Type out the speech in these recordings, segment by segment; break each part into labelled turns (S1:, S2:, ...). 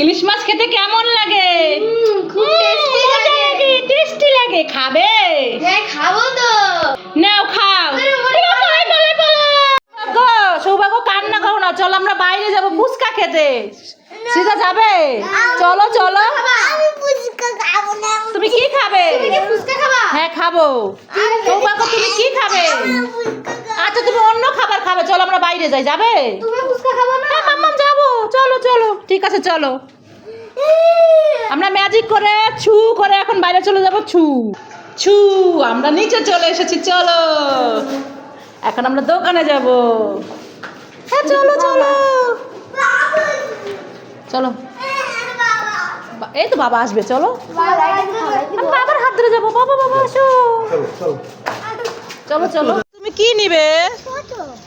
S1: ইলিশ মাছ খেতে কেমন লাগে?
S2: খুব টেস্টি লাগে।
S1: টেস্টি লাগে। খাবে?
S2: হ্যাঁ খাব তো।
S1: নাও খাও। সৌভাগ্য কান্না করো না। চলো আমরা বাইরে যাব ফুচকা খেতে। সিধা যাবে? চলো চলো। তুমি কি খাবে? হ্যাঁ খাব। সৌভাগ্য তুমি কি খাবে? আচ্ছা তুমি অন্য খাবার খাবে। চলো আমরা বাইরে যাই। যাবে?
S2: তুমি ফুচকা খাব না?
S1: হ্যাঁ চলো চলো। ঠিক আছে চলো। আমরা ম্যাজিক করে ছু করে এখন বাইরে চলে যাব ছু। ছু আমরা নিচে চলে এসেছি চলো। এখন আমরা দোকানে যাব। হ্যাঁ চলো চলো। চলো। এই তো বাবা আসবে চলো। বাবার হাত ধরে যাব। বাবা বাবা আসো। চলো চলো। তুমি কি নিবে?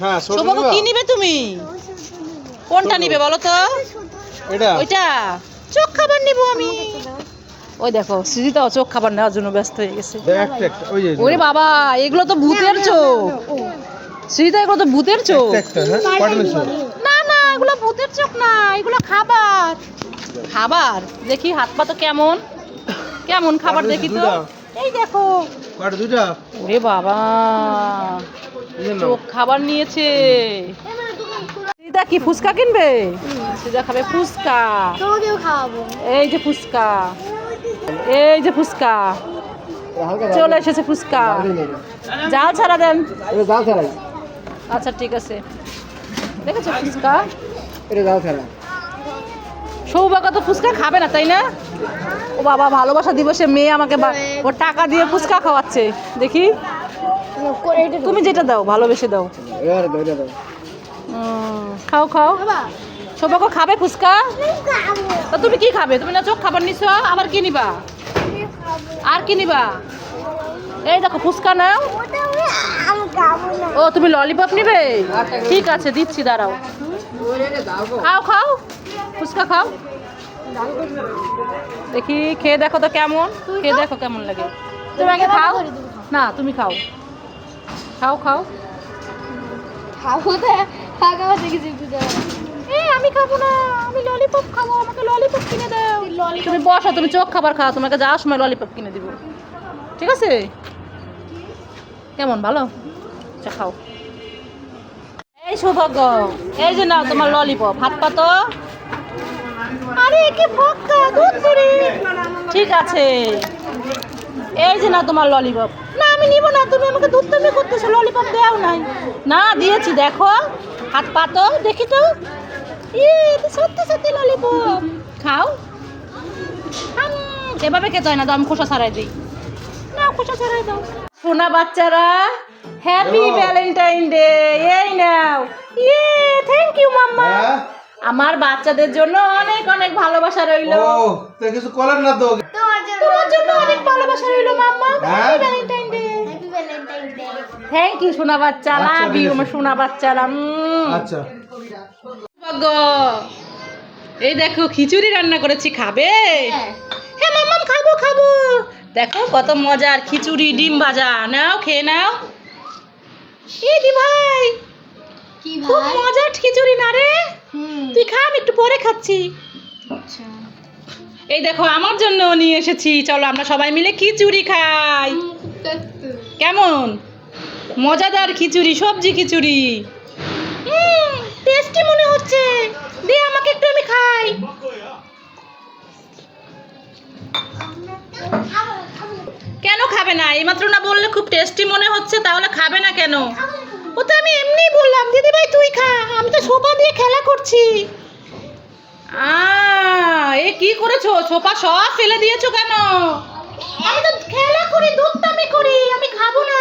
S3: হ্যাঁ
S1: সৌভাগ্য কি নিবে তুমি? কোনটা নিবে বলো তো?
S3: এটা?
S1: ওইটা? চোখ খাবার নিব আমি। ওই দেখো সৃজিতাও চোখ খাবার নেওয়ার জন্য ব্যস্ত হয়ে গেছে।
S3: দেখ একটা একটা ওই যে
S1: ওরে বাবা এগুলো তো ভূতের চোখ। সৃজিতা এগুলো তো ভূতের চোখ।
S3: হ্যাঁ?
S1: না না এগুলো ভূতের চোখ না এগুলো খাবার। খাবার? দেখি হাত পা তো কেমন? কেমন খাবার দেখি তো? এই দেখো।
S3: কট দুটা
S1: ওরে বাবা চোখ খাবার নিয়েছে। সৃজিতা কি ফুচকা কিনবে? সৃজিতা খাবে ফুচকা।
S2: তোমাকেও খাওয়াবো।
S1: এই যে ফুচকা। এই যে ফুচকা। চলে এসেছে ফুচকা। জাল ছাড়া দেন।
S3: জাল ছাড়াই।
S1: আচ্ছা ঠিক আছে। দেখেছ ফুচকা?
S3: এটা জাল ছাড়া।
S1: সৌভাগ্য তো ফুচকা খাবে না তাই না? ও বাবা ভালোবাসা দিবসে মেয়ে আমাকে বা- ওর টাকা দিয়ে ফুচকা খাওয়াচ্ছে। দেখি। তুমি যেটা দাও ভালোবেসে দাও।
S3: দাও।
S1: খাও খাও। সৌভাগ্য খাবে ফুচকা? তা তুমি কি খাবে? তুমি না চোখ খাবার নিছো, আবার কি নিবা? আর কি নিবা? এই দেখো, ফুচকা নাও। ও, তুমি ললিপপ নিবে? ঠিক আছে, দিচ্ছি, দাঁড়াও। খাও খাও। ফুচকা খাও। দেখি, খেয়ে দেখো তো কেমন। খেয়ে দেখো কেমন লাগে। তুমি আগে খাও। না, তুমি খাও। খাও খাও।
S2: খাব তো দেখেছি পূজা
S1: এ আমি খাব না আমি ললিপপ খাব আমাকে ললিপপ কিনে দাও। তুমি বসো তুমি চোখ খাবার খাও তোমাকে যাওয়ার সময় ললিপপ কিনে দিব। ঠিক আছে? কেমন ভালো? আচ্ছা খাও। এই সৌভাগ্য এই যে নাও তোমার ললিপপ হাত পাতো আরে কি ফক্কা দুধ ঠিক আছে। এই যে না তোমার ললিপপ না আমি নিব না তুমি আমাকে দুধ তুমি করতেছো ললিপপ দেও নাই। না দিয়েছি দেখো। হাত পাতো দেখি তো। ই তো সত্যি সত্যি ললিপপ খাও। এভাবে খেতে হয় না দাম খোসা ছাড়াই দিই। না খোসা ছাড়াই দাও। সোনা বাচ্চারা হ্যাপি ভ্যালেন্টাইন ডে এই নাও। ইয়ে থ্যাংক ইউ মাম্মা।
S3: হ্যাঁ?
S1: আমার বাচ্চাদের জন্য অনেক অনেক ভালোবাসা রইল।
S3: ও তো কিছু করার না তো?
S2: তোমার জন্য
S1: অনেক ভালোবাসা রইল মাম্মা।
S3: হ্যাঁ?
S1: Happy Valentine day
S2: happy Valentine day
S1: thank you সোনা বাচ্চা। লাভ ইউ আমার সোনা বাচ্চারা। উম।
S3: আচ্ছা।
S1: এই দেখো খিচুড়ি রান্না করেছি খাবে?
S2: হ্যাঁ।
S1: হ্যাঁ খাব খাব। দেখো কত মজার খিচুড়ি ডিম ভাজা। নাও খেয়ে নাও। এই দি ভাই
S2: কি
S1: খুব
S2: ভাই?
S1: মজার খিচুড়ি না রে? তুই খা আমি একটু পরে খাচ্ছি।
S2: আচ্ছা।
S1: এই দেখো আমার জন্য নিয়ে এসেছি। চলো আমরা সবাই মিলে খিচুড়ি খাই। কেমন? মজাদার খিচুড়ি সবজি খিচুড়ি। টেস্টি মনে হচ্ছে। দে, আমাকে একটু আমি খাই। কেন খাবে না? এইমাত্র না বললে খুব টেস্টি মনে হচ্ছে, তাহলে খাবে না কেন? ও তো আমি এমনিই বললাম দিদি ভাই তুই খা। আমি তো সোফা দিয়ে খেলা করছি। আ, এ কি করেছ? সোফা সব ফেলে দিয়েছ কেন? আমি তো খেলা করি, দুধটামি করি, আমি খাব না।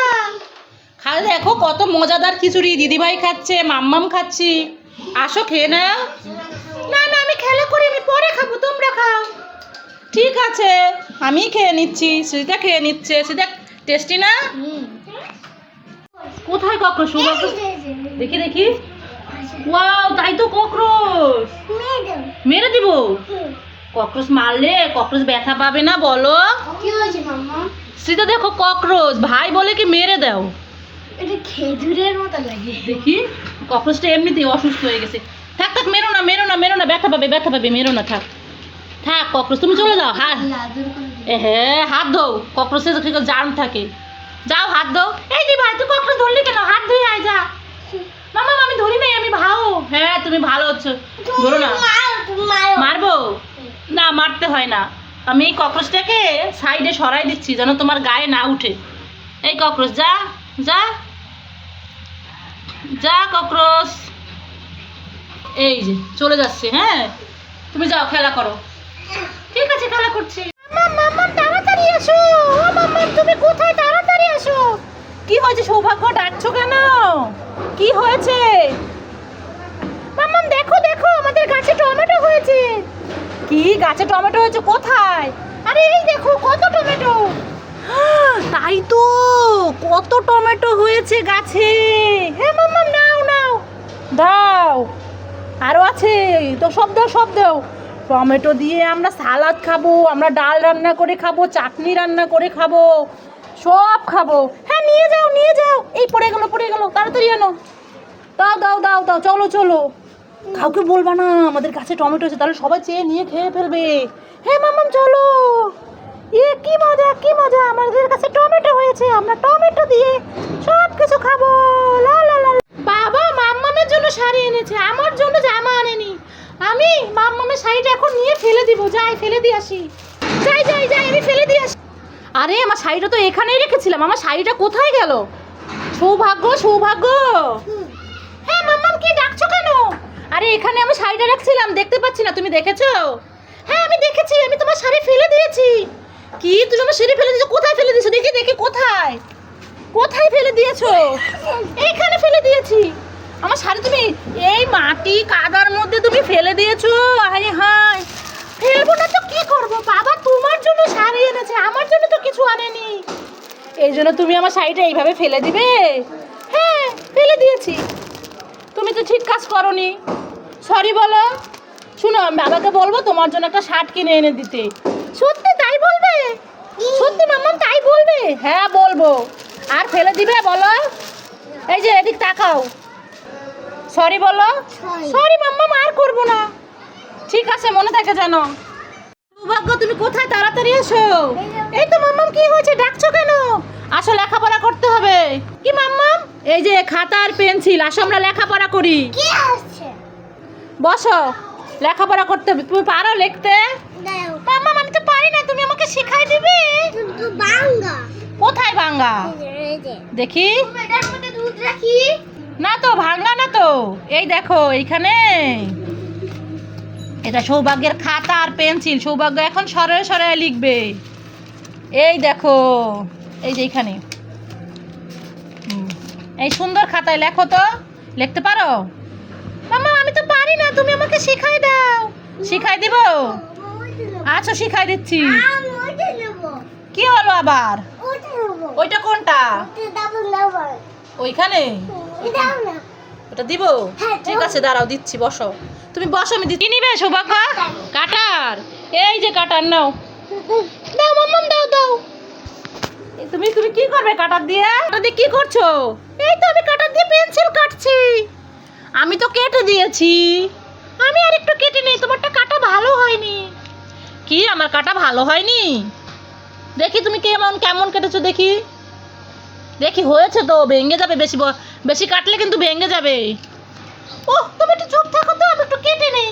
S1: খালে দেখো কত মজাদার খিচুড়ি দিদিভাই খাচ্ছে, মাম্মাম খাচ্ছি। আসো খেয়ে নাও। না না আমি খেলা করি আমি পরে খাব তোমরা খাও। ঠিক আছে আমি খেয়ে নিচ্ছি সুজিতা খেয়ে নিচ্ছে সুজিতা টেস্টি না? কোথায় কক্রোচ দেখি দেখি। ওয়াও তাই তো কক্রোচ মেরে দিব। ককরোচ মারলে ককরোচ ব্যথা পাবে না বলো?
S2: কি হয়েছে মাম্মা?
S1: সেটা দেখো ককরোচ ভাই বলে কি মেরে দাও?
S2: এটা খেজুরের মতো লাগে।
S1: দেখি। ককরোচটা এমনিতেই অসুস্থ হয়ে গেছে। থাক থাক মেরো না মেরো না মেরো না ব্যথা পাবে ব্যথা পাবে মেরো না থাক। থাক ককরোচ তুমি চলে যাও হাত। হ্যাঁ হাত ধো ককরোচের জার্ম থাকে। যাও হাত ধো এই দি ভাই তুই ককরোচ ধরলি কেন? হাত ধুয়ে আয় যা। মামা আমি ধরি নাই আমি ভাও। হ্যাঁ তুমি ভালো হচ্ছে ধরো না। মারবো? না মারতে হয় না। আমি এই ককরোচটাকে সাইডে সরাই দিচ্ছি যেন তোমার গায়ে না উঠে। এই ককরোচ যা যা। যা ককরোচ এই যে, চলে যাচ্ছে হ্যাঁ? তুমি যাও, খেলা করো। ঠিক আছে, খেলা করছি। তাড়াতাড়ি এসো। তুমি কোথায়? তাড়াতাড়ি এসো। কি হয়েছে, সৌভাগ্য? ডাকছো কেন? কি হয়েছে? মাম্মাম দেখো দেখো, আমাদের গাছে টমেটো হয়েছে। কি গাছে টমেটো হয়েছে? কোথায়? আরে, এই দেখো, কত টমেটো তাই তো কত টমেটো হয়েছে গাছে? হ্যাঁ নাও নাও। দাও। আরও আছে। তো সব দাও সব দাও। টমেটো দিয়ে আমরা সালাদ খাব, আমরা ডাল রান্না করে খাব, চাটনি রান্না করে খাব, সব খাব। হ্যাঁ নিয়ে যাও নিয়ে যাও। এই পড়ে গেলো পড়ে গেলো। তাড়াতাড়ি আনো। দাও দাও দাও দাও। চলো চলো। কাউকে বলবা না, আমাদের কাছে টমেটো আছে, তাহলে সবাই চেয়ে নিয়ে খেয়ে ফেলবে। হ্যাঁ মামাম চলো। এ, কি মজা কি মজা। আমাদের কাছে হয়েছে আমরা টমেটো দিয়ে সব কিছু খাব। বাবা, মাম্মামের জন্য শাড়ি এনেছে, আমার জন্য জামা আনেনি। আমি মাম্মামের শাড়িটা এখন নিয়ে ফেলে দিব, যাই, ফেলে দিয়ে আসি। যাই যাই যাই, আমি ফেলে দিয়ে আসি। আরে, আমার শাড়িটা তো এখানেই রেখেছিলাম, আমার শাড়িটা কোথায় গেল? সৌভাগ্য সৌভাগ্য। হ্যাঁ মাম্মাম, কি ডাকছো কেন? আরে, এখানে আমি শাড়িটা রাখছিলাম, দেখতে পাচ্ছি না, তুমি দেখেছ? হ্যাঁ আমি দেখেছি, আমি তোমার শাড়ি ফেলে কি? তুমি আমার শাড়ি ফেলে দিয়েছ? কোথায় ফেলে দিয়েছ? দেখি দেখি, কোথায়? কোথায় ফেলে দিয়েছ? এইখানে ফেলে দিয়েছি। আমার শাড়ি তুমি এই মাটি কাদার মধ্যে তুমি ফেলে দিয়েছ? হাই হাই ফেলব না তো কি করব? বাবা, তোমার জন্য শাড়ি এনেছে। আমার জন্য তো কিছু আনেনি। এই জন্য তুমি আমার শাড়িটা এইভাবে ফেলে দিবে? হ্যাঁ ফেলে দিয়েছি। তুমি তো ঠিক কাজ করনি। সরি বলো। শুনো বাবাকে বলব তোমার জন্য একটা শার্ট কিনে এনে দিতে। সত্যি সত্যি মাম্মা তাই বলবে? হ্যাঁ বলব। আর ফেলে দিবে বলো? এই যে এদিক তাকাও। সরি বলো? সরি মাম্মা আর করব না। ঠিক আছে মনে থাকে যেন। সৌভাগ্য তুমি কোথায়? তাড়াতাড়ি এসো। এই তো মাম্মাম কি হয়েছে? ডাকছো কেন? আসো লেখাপড়া করতে হবে। কি মাম্মাম? এই যে খাতা আর পেন্সিল। আসো আমরা লেখাপড়া করি।
S2: কি আসছে
S1: বসো। লেখাপড়া করতে হবে। তুমি পারো লিখতে? মাম্মাম আমি তো পারি না। তুমি আমাকে শিখাই দিবে? কোথায় ভাঙ্গা? দেখি।
S2: দুধ রাখি।
S1: না তো ভাঙ্গা না তো। এই দেখো এইখানে। এটা সৌভাগ্যের খাতা আর পেন্সিল। সৌভাগ্য এখন সরে সরে লিখবে। এই দেখো এই যে এইখানে। এই সুন্দর খাতায় লেখো তো। লিখতে পারো? মামা আমি তো পারি না। তুমি আমাকে শিখাই দাও। শিখাই দিব? আচ্ছা শিখাই দিচ্ছি। কি হলো আবার?
S2: ওইটা
S1: কোনটা? ওইখানে? ওটা দিব?
S2: হ্যাঁ,
S1: ঠিক আছে দাঁড়াও দিচ্ছি বসো। তুমি বসো আমি দিচ্ছি। নিবে সৌভাগ্য? কাটার এই যে কাটার নাও। দাও মাম্মাম দাও দাও। তুমি তুমি কি করবে কাটার দিয়ে? কাটার দিয়ে কি করছ? এই তো আমি কাটার দিয়ে পেন্সিল কাটছি। আমি তো কেটে দিয়েছি। আমি আর একটু কেটে নেই তোমারটা কাটা ভালো হয়নি। কি আমার কাটা ভালো হয়নি? দেখি তুমি কেমন কেমন কেটেছো দেখি। দেখি হয়েছে তো ভেঙে যাবে বেশি বেশি কাটলে কিন্তু ভেঙে যাবে। ও তুমি একটু চুপ থাকো তো আমি একটু কেটে নেই।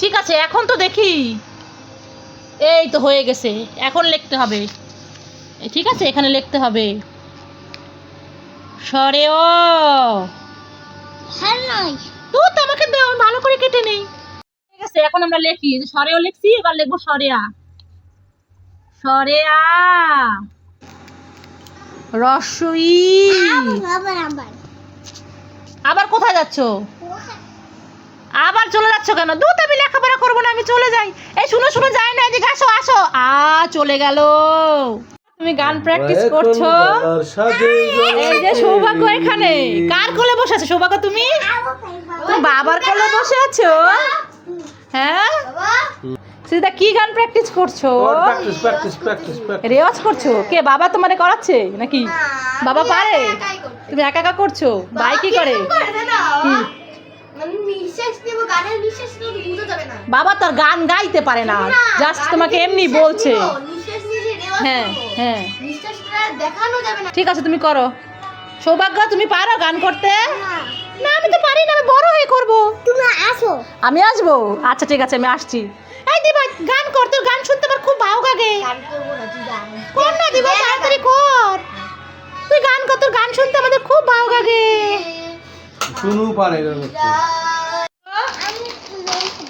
S1: ঠিক আছে এখন তো দেখি। এই তো হয়ে গেছে এখন লিখতে হবে। ঠিক আছে এখানে লিখতে হবে। সরে ও
S2: হ্যাঁ নাই
S1: তো তো আমাকে দাও ভালো করে কেটে নেই। ঠিক আছে এখন আমরা লিখি সরেও লিখছি এবার লিখব সরেয়া রসই।
S2: আবার
S1: কোথায় যাচ্ছ? আবার চলে যাচ্ছ কেন? দুধ আমি লেখাপড়া করব না আমি চলে যাই। এই শুনো শুনো যাই না এদিকে আসো আসো। আ চলে গেল। তুমি গান প্র্যাকটিস করছ। এই যে সৌভাগ্য এখানে। কার কোলে বসে আছো? সৌভাগ্য তুমি? তুমি বাবার কোলে বসে আছো? হ্যাঁ? সেটা কি গান প্র্যাকটিস করছ? রেওয়াজ করছ? কে বাবা তোমারে করাচ্ছে নাকি? বাবা পারে। তুমি একা একা করছ? ভাই কি করে? বাবা? তার গান গাইতে পারে না। জাস্ট তোমাকে এমনি বলছে। হ্যাঁ হ্যাঁ।
S2: নিঃশ্বাসটা দেখানো যাবে না।
S1: ঠিক আছে তুমি করো। সৌভাগ্য তুমি পারো গান করতে?
S2: না
S1: আমি তো পারি না আমি বড় হয়ে করব।
S2: আসো।
S1: আমি আসব? আচ্ছা ঠিক আছে আমি আসছি। এই দিবা গান কর তোর গান শুনতে আমার খুব ভালো লাগে।
S2: গান করব না তুই গান।
S1: কর না দিবা তাড়াতাড়ি কর। তুই গান কর তোর গান শুনতে আমাদের খুব ভালো লাগে।
S3: শুনু পারে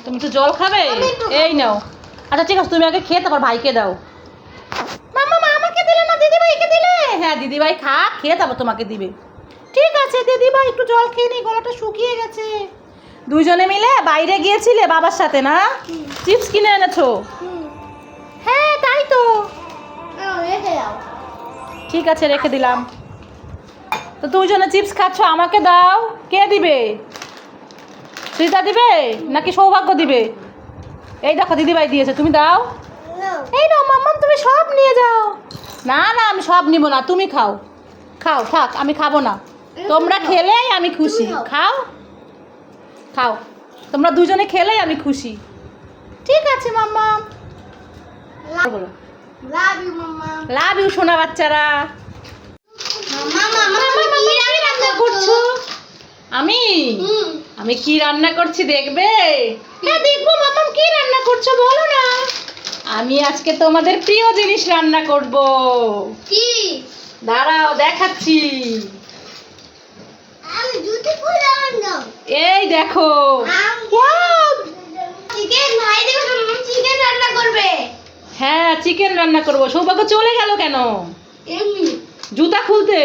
S1: তুমি তো জল খাবে? এই নাও। আচ্ছা ঠিক আছে তুমি আগে খেয়ে তারপর ভাইকে দাও। মামা মা আমাকে দিলে না দিদি ভাইকে দিলে? হ্যাঁ দিদি ভাই খা খেয়ে তারপর তোমাকে দিবে। ঠিক আছে দিদি ভাই একটু জল খেয়ে নি গলাটা শুকিয়ে গেছে। দুইজনে মিলে বাইরে গিয়েছিলে বাবার সাথে না? চিপস কিনে এনেছো? হ্যাঁ তাই তো। ঠিক আছে রেখে দিলাম। তো দুইজনে চিপস খাচ্ছ আমাকে দাও। কে দিবে? সীতা দিবে নাকি সৌভাগ্য দিবে? এই দেখো দিদিভাই দিয়েছে তুমি দাও। এই নাও মাম্মাম তুমি সব নিয়ে যাও। না না আমি সব নিব না তুমি খাও। খাও থাক আমি খাব না। তোমরা খেলেই আমি খুশি।
S2: খাও।
S1: খাও। তোমরা দুজনে খেলে আমি খুশি। ঠিক আছে মাম্মাম বলো।
S2: Love you mamma.
S1: Love you সোনা বাচ্চারা।
S2: মাম্মা মাম্মা করছ?
S1: আমি? আমি কি রান্না করছি দেখবে? হ্যাঁ দেখব মামাম কি রান্না করছ বলো না। আমি আজকে তোমাদের প্রিয় জিনিস রান্না করব।
S2: কি?
S1: দাঁড়াও দেখাচ্ছি।
S2: আমি জুতি
S1: এই দেখো। হ্যাঁ চিকেন রান্না করব। সৌভাগ্য চলে গেল কেন? জুতা খুলতে?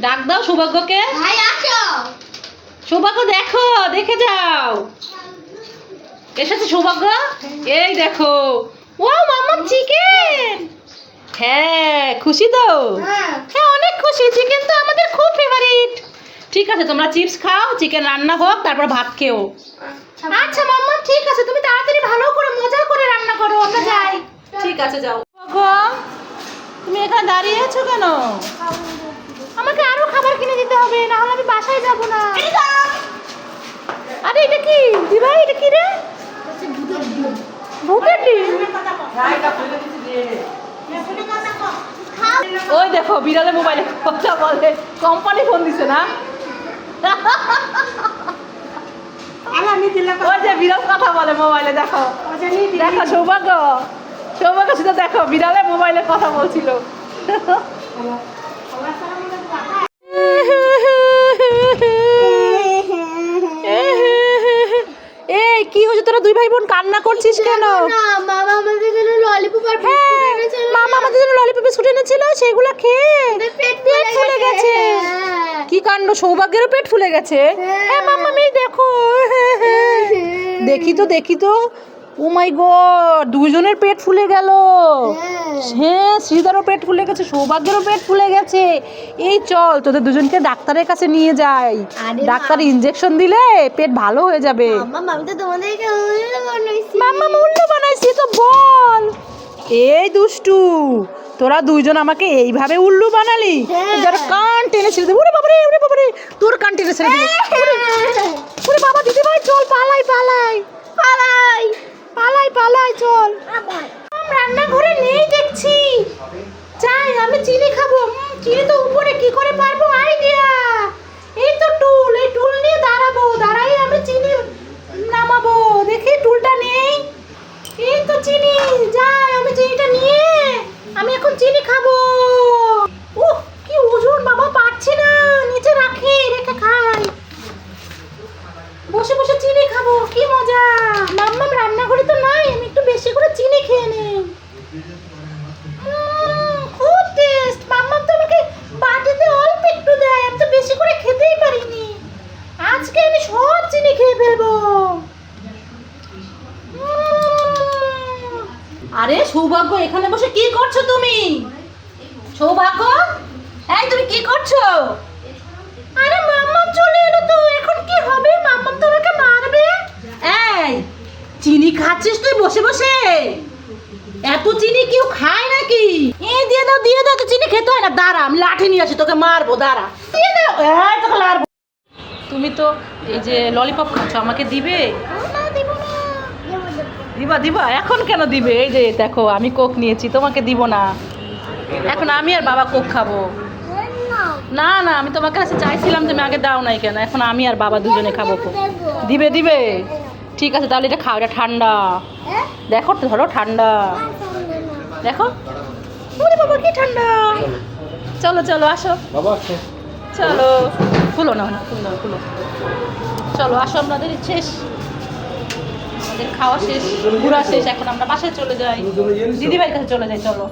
S1: ডাক দাও সৌভাগ্যকে। সৌভাগ্য দেখো দেখে যাও। এসেছে সৌভাগ্য? এই দেখো। ও মামাম চিকেন হ্যাঁ খুশি তো?
S2: হ্যাঁ।
S1: হ্যাঁ অনেক খুশি। চিকেন তো আমাদের খুব ফেভারিট ঠিক আছে, তোমরা চিপস খাও চিকেন রান্না হোক, তারপর ভাত খেও। আচ্ছা মাম্মা, ঠিক আছে, তুমি তাড়াতাড়ি ভালো করে, মজা করে রান্না করো, আমরা যাই। ঠিক আছে, যাও। তুমি এখানে দাঁড়িয়ে আছো কেন? আমাকে আরও খাবার কিনে দিতে হবে না হলে আমি বাসায় যাব না। আরে, এটা কি? দিভাই, এটা কি রে? ভূতের ডিম। ওই দেখো বিড়ালে মোবাইলে কথা বলে কোম্পানি ফোন দিছে না? ওই যে বিড়াল কথা বলে মোবাইলে দেখো। দেখো সৌভাগ্য। সৌভাগ্য শুধু দেখো বিড়ালে মোবাইলে কথা বলছিল। এই কি হয়েছে? তোরা দুই ভাই বোন কান্না করছিস কেন?
S2: না আমাদের জন্য ললিপপ আর
S1: হ্যাঁ মামা আমাদের জন্য এনেছিল সেগুলো খেয়ে
S2: পেট
S1: পেট ফুলে গেছে।
S2: হ্যাঁ।
S1: কি কাণ্ড? সৌভাগ্যেরও পেট ফুলে গেছে। হ্যাঁ মামা মেয়ে দেখো। দেখি তো দেখি তো। ও মাই গড দুজনের পেট ফুলে গেল। হ্যাঁ শ্রীধরও পেট ফুলে গেছে সৌভাগ্যেরও পেট ফুলে গেছে। এই চল তোদের দুজনকে ডাক্তারের কাছে নিয়ে যাই। ডাক্তার ইনজেকশন দিলে পেট ভালো হয়ে যাবে।
S2: মাম্মা আমি উল্লু বানাইছি।
S1: মূল্য বানাইছি তো বল। এই দুষ্টু তোরা দুইজন আমাকে এইভাবে উল্লু বানালি?
S2: হ্যাঁ।
S1: যারা কান টেনে ছেড়ে দেবে ওরে বাবারে ওরে বাবারে তোর কান টেনে ছেড়ে দেবে। ওরে বাবা দিদি ভাই চল পালাই পালাই। পালাই। পালাই পালাই চল। আম রান্নাঘরে নেই দেখছি। চাই আমি চিনি খাব। চিনি তো উপরে কি করে পারব? আইডিয়া। এই তো টুল এই টুল নিয়ে দাঁড়াবো। দাঁড়াই আমি চিনি নামাবো। দেখি টুলটা নেই। এই তো চিনি। যাই আমি চিনিটা নিয়ে আমি এখন চিনি খাব উহ কি ওজন বাবা পারছি না নিচে রাখি রেখে খাই বসে বসে চিনি খাব কি মজা মাম্মাম রান্নাঘরে তো নাই আমি একটু বেশি করে চিনি খেয়ে নেই উম, খুব টেস্ট মাম্মাম তো আমাকে বাটিতে অল্প একটু দেয় আমি তো বেশি করে খেতেই পারিনি আজকে আমি সব চিনি খেয়ে ফেলব উম, আরে সৌভাগ্য এখানে বসে কি করছ তুমি সৌভাগ্য এই তুমি কি করছ? আরে মাম্মাম চলে এলো তো এখন কি হবে? মাম্মাম তো আমাকে মারবে। এই চিনি খাচ্ছিস তুই বসে বসে? এত চিনি কেউ খায় নাকি? এ দিয়ে দাও দিয়ে দাও তো চিনি খেতে হয় না। দাঁড়া আমি লাঠি নিয়ে আসি তোকে মারবো দাঁড়া। দিয়ে দাও এই তোকে মারবো। তুমি তো এই যে ললিপপ খাচ্ছ আমাকে দিবে?
S2: না
S1: দিবা দিবা এখন কেন দিবে? এই যে দেখো আমি কোক নিয়েছি তোমাকে দিব না। এখন আমি আর বাবা কোক খাব। না না আমি তোমার কাছে চাইছিলাম তুমি আগে দাও নাই কেন এখন আমি আর বাবা দুজনে খাব দিবে দিবে? ঠিক আছে তাহলে এটা খাও এটা ঠান্ডা। দেখো তো ধরো ঠান্ডা। দেখো? ওরে বাবা কি ঠান্ডা। চলো চলো আসো। চলো। খুলো না খুলো খুলো। চলো আসো আমাদের শেষ। আমাদের খাওয়া শেষ ঘোরা শেষ এখন আমরা বাসায় চলে যাই। দিদিভাইয়ের কাছে চলে যাই চলো।